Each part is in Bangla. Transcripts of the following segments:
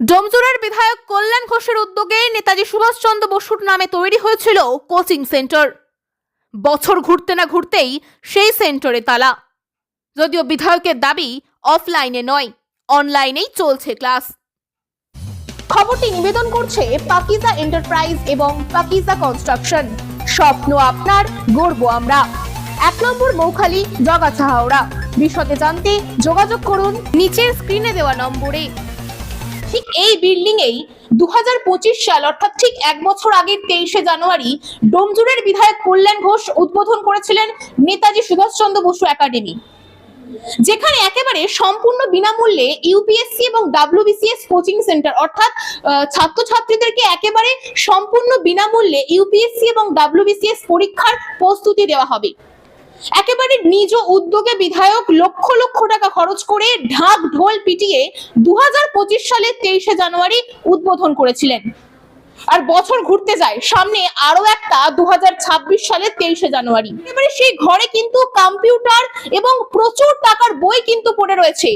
ডোমজুরের বিধায়ক কল্যাণ ঘোষের উদ্যোগে নেতাজি সুভাষচন্দ্র বসুর নামে তৈরি হয়েছিল কোচিং সেন্টার। বছর ঘুরতে না ঘুরতেই সেই সেন্টারে তালা। যদিও বিধায়কের দাবি অফলাইনে নয়, অনলাইনেই চলছে ক্লাস। খবরটি নিবেদন করছে পাকিজা এন্টারপ্রাইজ এবং পাকিজা কনস্ট্রাকশন। স্বপ্ন আপনার গর্ব আমরা। এক নম্বর মৌখালি জগাছা হাওড়া বিশদে জানতে যোগাযোগ করুন নিচের স্ক্রিনে দেওয়া নম্বরে। ঠিক এই বিল্ডিং এই দু হাজার পঁচিশ সাল, অর্থাৎ ঠিক এক বছর আগে তেইশে জানুয়ারি, ডোমজুরের বিধায়ক কল্যাণ ঘোষ উদ্বোধন করেছিলেন নেতাজি সুভাষচন্দ্র বসু একাডেমি। যেখানে একেবারে সম্পূর্ণ বিনামূল্যে ইউপিএসসি এবং ডাব্লিউবিসিএস কোচিং সেন্টার অর্থাৎ ছাত্রছাত্রীদেরকে একেবারে সম্পূর্ণ বিনামূল্যে ইউপিএসসি এবং ডাব্লিউবিসিএস পরীক্ষার প্রস্তুতি দেওয়া হবে। একেবারে নিজ উদ্যোগে বিধায়ক লক্ষ লক্ষ টাকা খরচ করে ঢাক ঢোল পিটিয়ে দু সালের তেইশে জানুয়ারি উদ্বোধন করেছিলেন। আর বছর ঘুরতে যায়, সামনে আরও একটা দু সালের তেইশে জানুয়ারি। এবারে সেই ঘরে কিন্তু কম্পিউটার এবং প্রচুর টাকার বই কিন্তু পড়ে রয়েছে।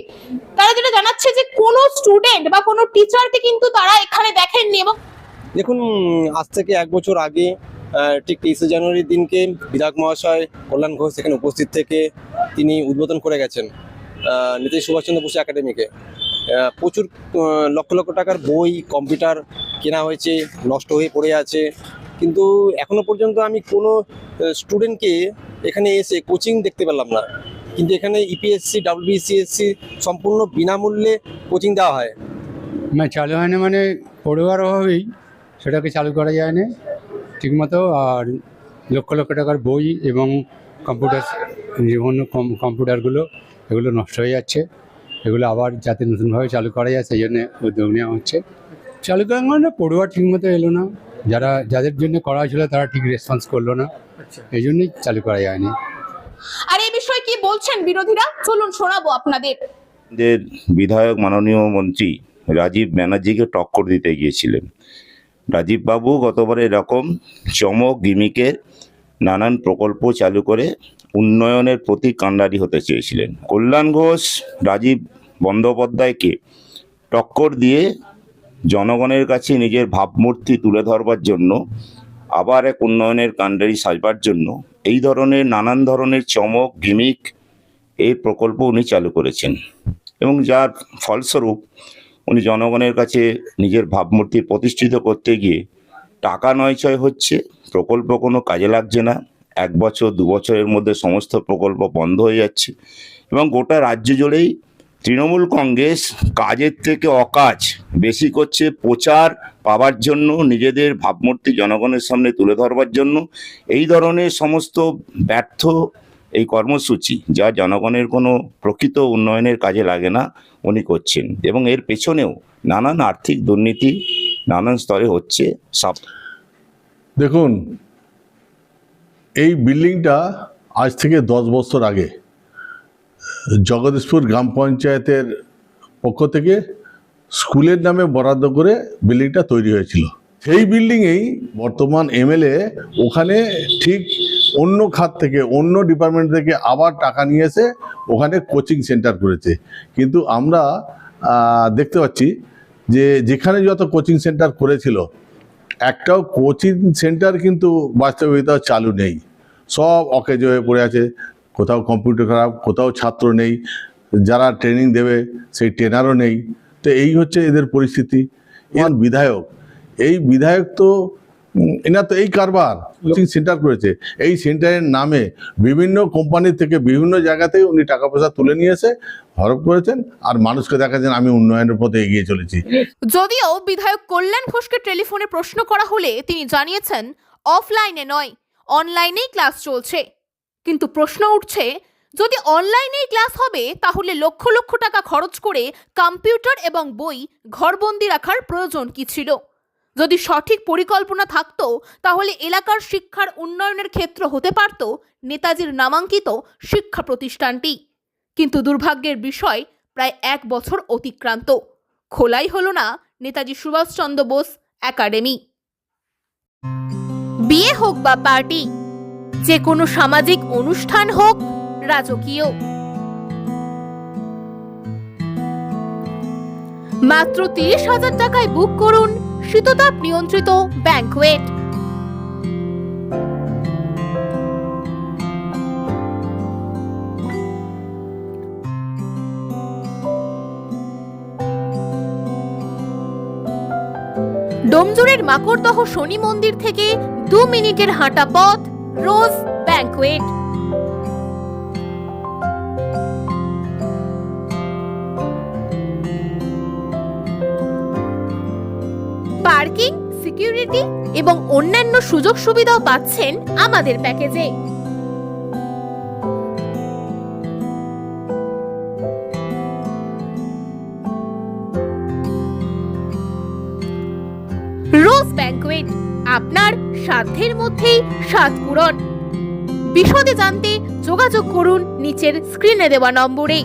তারা যেটা জানাচ্ছে যে কোনো স্টুডেন্ট বা কোনো টিচারকে কিন্তু তারা এখানে দেখেননি এবং দেখুন, আজ থেকে এক বছর আগে ঠিক তেইশে জানুয়ারির দিনকে বিধায়ক মহাশয় কল্যাণ ঘোষ এখানে উপস্থিত থেকে তিনি উদ্বোধন করে গেছেন নেতাজি সুভাষচন্দ্র বসু একাডেমিকে। প্রচুর লক্ষ লক্ষ টাকার বই, কম্পিউটার কেনা হয়েছে, নষ্ট হয়ে পড়ে আছে। কিন্তু এখনও পর্যন্ত আমি কোনো স্টুডেন্টকে এখানে এসে কোচিং দেখতে পেলাম না। কিন্তু এখানে ইপিএসসি, ডাব্লিউবিসিএসসি সম্পূর্ণ বিনামূল্যে কোচিং দেওয়া হয়। না, চালু হয় না মানে পড়ুয়ার অভাবেই সেটাকে চালু করা যায় না। ঠিকমতো আর লক্ষ লক্ষ টাকার বই এবং কম্পিউটার বিভিন্ন কম- কম্পিউটারগুলো এগুলো নষ্ট হয়ে যাচ্ছে। এগুলো আবার যাতে নতুনভাবে চালু করা যায় সেই জন্য উদ্যোগ নেওয়া হচ্ছে। চালু করা মানে পড়ুয়া ঠিকমতো এলো না। যারা যাদের জন্য করা হয়েছিল তারা ঠিক রেসপন্স করল না। এই জন্যই চালু করা যায়নি। আর এই বিষয়ে কি বলছেন বিরোধীরা? চলুন শোনাবো আপনাদের। বিধায়ক মাননীয় মন্ত্রী রাজীব ব্যানার্জিকে টক্কর দিতে গিয়েছিলেন। রাজীব বাবু গতবার এরকম চমক গিমিকের নানান প্রকল্প চালু করে উন্নয়নের প্রতি কাণ্ডারি হতে চেয়েছিলেন। কল্যাণ ঘোষ, রাজীব বন্দ্যোপাধ্যায়কে টক্কর দিয়ে জনগণের কাছে নিজের ভাবমূর্তি তুলে ধরবার জন্য, আবার এক উন্নয়নের কাণ্ডারি সাজবার জন্য, এই ধরনের, নানান ধরনের চমক, গিমিক এই প্রকল্প উনি চালু করেছেন। এবং যার ফলস্বরূপ উনি জনগণের কাছে নিজের ভাবমূর্তি প্রতিষ্ঠিত করতে গিয়ে টাকা নয়ছয় হচ্ছে, প্রকল্প কোনো কাজে লাগছে না। এক বছর, দু বছরের মধ্যে সমস্ত প্রকল্প বন্ধ হয়ে যাচ্ছে এবং গোটা রাজ্য জুড়েই তৃণমূল কংগ্রেস কাজের থেকে অকাজ, বেশি করছে প্রচার পাওয়ার জন্য, নিজেদের ভাবমূর্তি জনগণের সামনে তুলে ধরবার জন্য। এই ধরনের সমস্ত ব্যর্থ এই কর্মসূচি, যা জনগণের কোনো প্রকৃত উন্নয়নের কাজে লাগে না, উনি করছেন। এবং এর পেছনেও নানান আর্থিক দুর্নীতি নানান স্তরে হচ্ছে। সব দেখুন, এই বিল্ডিংটা আজ থেকে দশ বছর আগে, জগদীশপুর গ্রাম পঞ্চায়েতের পক্ষ থেকে স্কুলের নামে বরাদ্দ করে বিল্ডিংটা তৈরি হয়েছিল। সেই বিল্ডিংয়েই বর্তমান এমএলএ ওখানে ঠিক অন্য খাত থেকে অন্য ডিপার্টমেন্ট থেকে আবার টাকা নিয়ে এসে ওখানে কোচিং সেন্টার করেছে। কিন্তু আমরা দেখতে পাচ্ছি যে যেখানে যত কোচিং সেন্টার করেছিল একটাও কোচিং সেন্টার কিন্তু বাস্তবিকতা চালু নেই। সব অকেজ হয়ে পড়ে আছে কোথাও কম্পিউটার খারাপ কোথাও ছাত্র নেই যারা ট্রেনিং দেবে সেই ট্রেনারও নেই। তো এই হচ্ছে এদের পরিস্থিতি। এর বিধায়ক এই বিধায়ক তো এনার তো এই কারবার কোচিং সেন্টার করেছে। এই সেন্টারের নামে বিভিন্ন কোম্পানি থেকে বিভিন্ন জায়গা উনি টাকা পয়সা তুলে নিয়ে এসে হরপ করেছেন আর মানুষকে দেখাচ্ছেন আমি উন্নয়নের পথে এগিয়ে চলেছি। যদিও বিধায়ক কল্যাণ ঘোষকে টেলিফোনে প্রশ্ন করা হলে তিনি জানিয়েছেন, অফলাইনে নয়, অনলাইনেই ক্লাস চলছে। কিন্তু প্রশ্ন উঠছে, যদি অনলাইনেই ক্লাস হবে, তাহলে লক্ষ লক্ষ টাকা খরচ করে কম্পিউটার এবং বই ঘরবন্দি রাখার প্রয়োজন কি ছিল? যদি সঠিক পরিকল্পনা থাকতো, তাহলে এলাকার শিক্ষার উন্নয়নের ক্ষেত্র হতে পারত নেতাজির নামাঙ্কিত শিক্ষা প্রতিষ্ঠানটি। কিন্তু দুর্ভাগ্যের বিষয়, প্রায় এক বছর অতিক্রান্ত। খোলাই হলো না নেতাজি সুভাষচন্দ্র বোস একাডেমি। বিয়ে হোক বা পার্টি যে কোনো সামাজিক অনুষ্ঠান হোক, রাজকীয়। মাত্র তিরিশ হাজার টাকায় বুক করুন শীততাপ নিয়ন্ত্রিত ব্যাংকোয়েট ডোমজুরের মাকড়দহ শনি মন্দির থেকে দু মিনিটের হাঁটা পথ রোজ ব্যাংকোয়েট পার্কিং, সিকিউরিটি এবং অন্যান্য সুযোগ সুবিধাও পাচ্ছেন আমাদের প্যাকেজে। রোজ ব্যাংকোয়েট আপনার সাধ্যের মধ্যেই স্বাদ পূরণ। বিশদে জানতে যোগাযোগ করুন নিচের স্ক্রিনে দেওয়া নম্বরে।